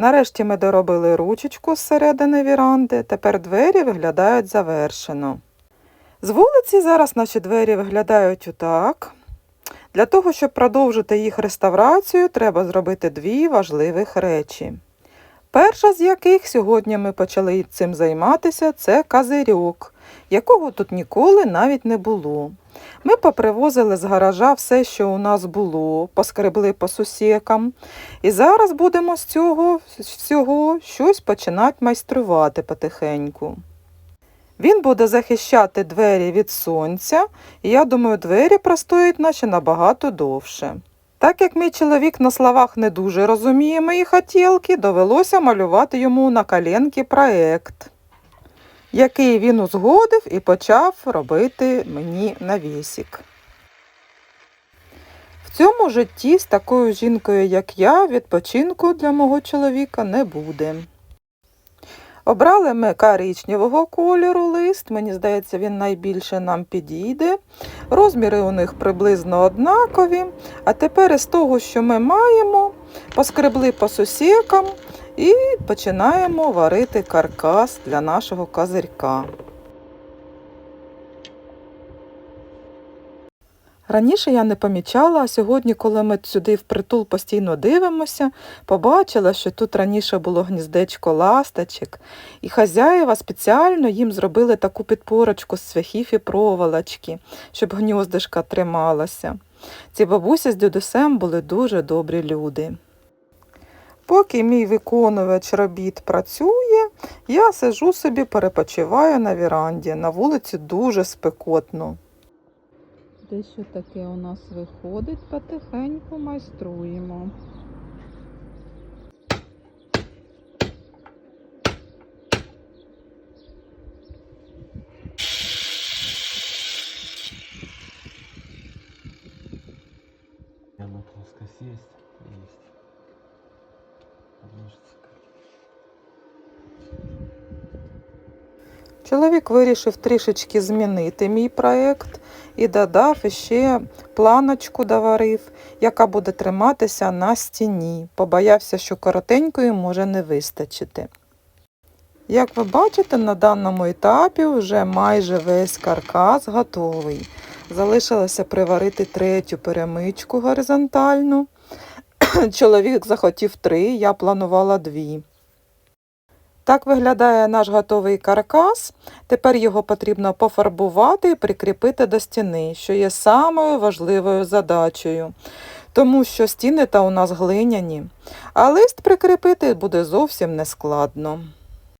Нарешті ми доробили ручечку з середини віранди, тепер двері виглядають завершено. З вулиці зараз наші двері виглядають отак. Для того, щоб продовжити їх реставрацію, треба зробити дві важливих речі. Перша з яких сьогодні ми почали цим займатися, це казирьок, якого тут ніколи навіть не було. Ми попривозили з гаража все, що у нас було, поскребли по сусікам, і зараз будемо з цього всього щось починати майструвати потихеньку. Він буде захищати двері від сонця, і я думаю, двері простоять наші набагато довше. Так як мій чоловік на словах не дуже розуміє мої хотілки, довелося малювати йому на коленки проект, який він узгодив і почав робити мені навісік. В цьому житті з такою жінкою, як я, відпочинку для мого чоловіка не буде. Обрали ми коричневого кольору лист, мені здається, він найбільше нам підійде. Розміри у них приблизно однакові. А тепер із того, що ми маємо, поскребли по сусікам і починаємо варити каркас для нашого козирька. Раніше я не помічала, а сьогодні, коли ми сюди впритул постійно дивимося, побачила, що тут раніше було гніздечко ласточок, і хазяїва спеціально їм зробили таку підпорочку з цвяхів і проволочки, щоб гніздишка трималася. Ці бабусі з дідусем були дуже добрі люди. Поки мій виконувач робіт працює, я сижу собі, перепочиваю на віранді. На вулиці дуже спекотно. Дещо таке у нас виходить, потихеньку майструємо. Она плоскость есть? Чоловік вирішив трішечки змінити мій проєкт і додав іще планочку доварив, яка буде триматися на стіні. Побоявся, що коротенької може не вистачити. Як ви бачите, на даному етапі вже майже весь каркас готовий. Залишилося приварити третю перемичку горизонтальну. Чоловік захотів три, я планувала дві. Так виглядає наш готовий каркас. Тепер його потрібно пофарбувати і прикріпити до стіни, що є самою важливою задачею, тому що стіни та у нас глиняні, а лист прикріпити буде зовсім нескладно.